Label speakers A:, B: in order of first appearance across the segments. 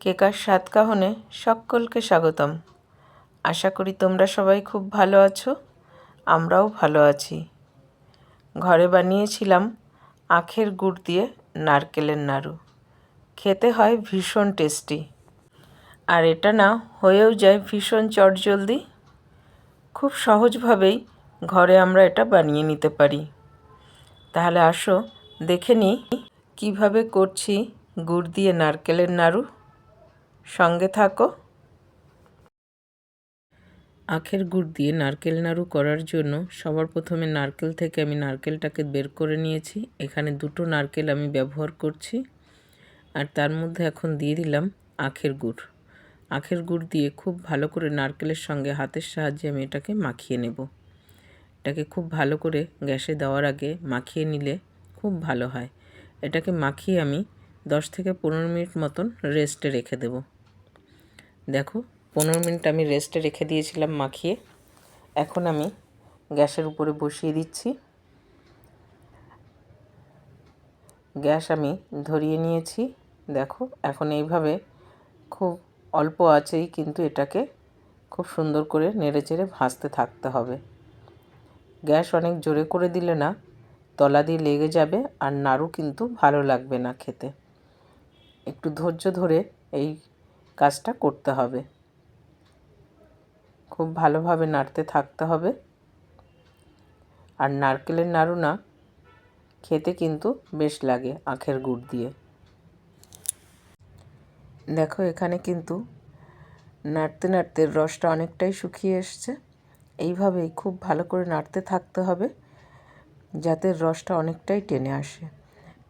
A: কেকার স্বাদ কাহনে সকলকে স্বাগতম। আশা করি তোমরা সবাই খুব ভালো আছো, আমরাও ভালো আছি। ঘরে বানিয়েছিলাম আখের গুড় দিয়ে নারকেলের নাড়ু। খেতে হয় ভীষণ টেস্টি। আর এটা না হয়েও যায় ভীষণ চটজলদি। খুব সহজভাবেই ঘরে আমরা এটা বানিয়ে নিতে পারি। তাহলে আসো দেখে নিই কীভাবে করছি গুড় দিয়ে নারকেলের নাড়ু। সঙ্গে থাকো। আখের গুড় দিয়ে নারকেল নাড়ু করার জন্য সবার প্রথমে নারকেল থেকে আমি নারকেলটাকে বের করে নিয়েছি। এখানে দুটো নারকেল আমি ব্যবহার করছি। আর তার মধ্যে এখন দিয়ে দিলাম আখের গুড়। আখের গুড় দিয়ে খুব ভালো করে নারকেলের সঙ্গে হাতের সাহায্যে আমি এটাকে মাখিয়ে নেব। এটাকে খুব ভালো করে গ্যাসে দেওয়ার আগে মাখিয়ে নিলে খুব ভালো হয়। এটাকে মাখিয়ে আমি দশ থেকে পনেরো মিনিট মতন রেস্টে রেখে দেব। দেখো, পনেরো মিনিট আমি রেস্টে রেখে দিয়েছিলাম মাখিয়ে। এখন আমি গ্যাসের উপরে বসিয়ে দিচ্ছি। গ্যাস আমি ধরিয়ে নিয়েছি। দেখো, এখন এইভাবে খুব অল্প আছেই কিন্তু এটাকে খুব সুন্দর করে নেড়ে চেড়ে ভাজতে থাকতে হবে। গ্যাস অনেক জোরে করে দিলে না, তলা দিয়ে লেগে যাবে আর নাড়ু কিন্তু ভালো লাগবে না খেতে। একটু ধৈর্য ধরে এই কাজটা করতে হবে। খুব ভালোভাবে নাড়তে থাকতে হবে। আর নারকেলের নাড়ু না, খেতে কিন্তু বেশ লাগে আখের গুড় দিয়ে। দেখো, এখানে কিন্তু নাড়তে নাড়তে রসটা অনেকটাই শুকিয়ে এসছে। এইভাবেই খুব ভালো করে নাড়তে থাকতে হবে, যাতে রসটা অনেকটাই টেনে আসে।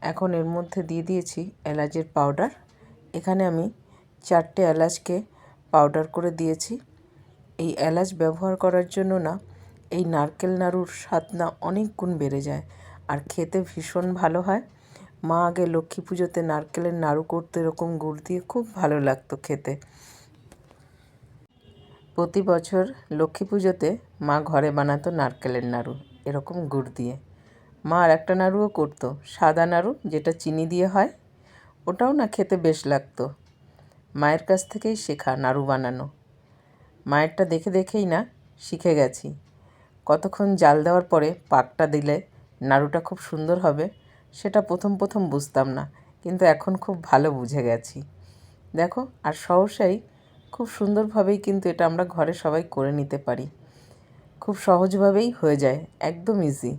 A: এখন এর মধ্যে দিয়ে দিয়েছি এলাচের পাউডার। এখানে আমি চারটে এলাচকে পাউডার করে দিয়েছি। এই এলাচ ব্যবহার করার জন্য না, এই নারকেল নাড়ুর স্বাদ না অনেক গুণ বেড়ে যায়। আর খেতে ভীষণ ভালো হয়। মা আগে লক্ষ্মী পুজোতে নারকেলের নাড়ু করতে এরকম গুড় দিয়ে খুব ভালো লাগতো খেতে। প্রতি বছর লক্ষ্মী পুজোতে মা ঘরে বানাতো নারকেলের নাড়ু, এরকম গুড় দিয়ে। মা আর একটা নাড়ুও করতো, সাদা নাড়ু, যেটা চিনি দিয়ে হয়, ওটাও না খেতে বেশ লাগতো। মায়ের কাছ থেকেই শেখা নাড়ু বানানো। মায়েরটা দেখে দেখেই না, শিখে গেছি। কতক্ষণ জাল দেওয়ার পরে পাকটা দিলে নাড়ুটা খুব সুন্দর হবে, সেটা প্রথম প্রথম বুঝতাম না, কিন্তু এখন খুব ভালো বুঝে গেছি। দেখো, আর সহসাই খুব সুন্দরভাবেই কিন্তু এটা আমরা ঘরে সবাই করে নিতে পারি। খুব সহজভাবেই হয়ে যায়, একদম ইজি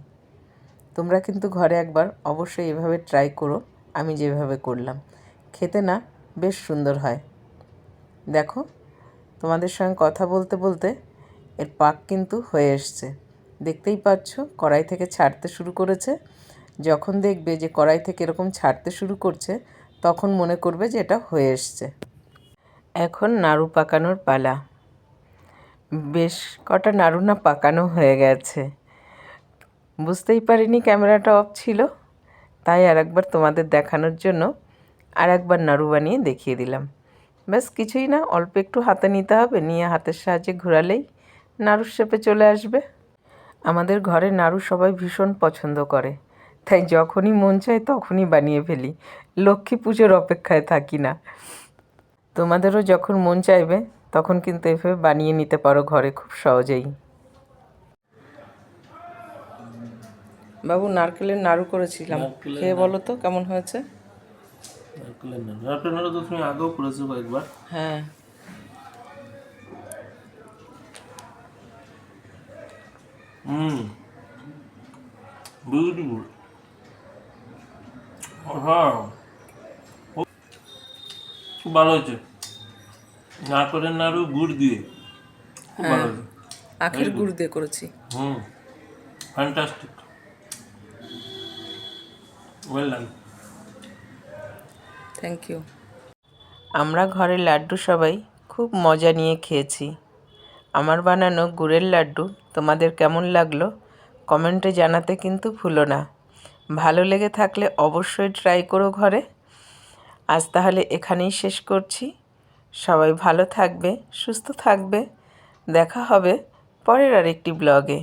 A: তোমরা কিন্তু ঘরে একবার অবশ্যই এভাবে ট্রাই করো, আমি যেভাবে করলাম। খেতে না বেশ সুন্দর হয়। দেখো, তোমাদের সঙ্গে কথা বলতে বলতে এর পাক কিন্তু হয়ে এসছে। দেখতেই পাচ্ছ, কড়াই থেকে ছাড়তে শুরু করেছে। যখন দেখবে যে কড়াই থেকে এরকম ছাড়তে শুরু করছে, তখন মনে করবে যে এটা হয়ে এসছে। এখন নাড়ু পাকানোর পালা। বেশ কটা নাড়ু না পাকানো হয়ে গেছে। বুঝতেই পারিনি ক্যামেরাটা অফ ছিল, তাই আর একবার তোমাদের দেখানোর জন্য আর একবার নাড়ু বানিয়ে দেখিয়ে দিলাম। ব্যাস কিছুই না অল্প একটু হাতে নিতে হবে নিয়ে হাতের সাহায্যে ঘোরালেই নাড়ুর শেপে চলে আসবে। আমাদের ঘরে নাড়ু সবাই ভীষণ পছন্দ করে তাই যখনই মন চায় তখনই বানিয়ে ফেলি। লক্ষ্মী পুজোর অপেক্ষায় থাকি না। তোমাদেরও যখন মন চাইবে তখন কিন্তু এভাবে বানিয়ে নিতে পারো ঘরে খুব সহজেই। বাবু নারকেলের নাড়ু করেছিলাম। খেয়ে বলো তো কেমন হয়েছে?
B: তো তুমি আগেও করেছ কয়েকবার।
A: হ্যাঁ।
B: হুম। বিউটিফুল হ্যাঁ খুব খুব ভালো হয়েছে। নারকেলের নাড়ু গুড় দিয়ে। খুব ভালো হয়েছে।
A: আখের গুড় দিয়ে করেছি।
B: হুম। Fantastic well done
A: thank you আমরা ঘরে লাড্ডু সবাই খুব মজা নিয়ে খেয়েছি। আমার বানানো গুড়ের লাড্ডু তোমাদের কেমন লাগল কমেন্টে জানাতে কিন্তু ভুলো না। ভালো লেগে থাকলে অবশ্যই ট্রাই করো ঘরে। আজ তাহলে এখানেই শেষ করছি। সবাই ভালো থাকবে, সুস্থ থাকবে। দেখা হবে পরের আরেকটি ব্লগে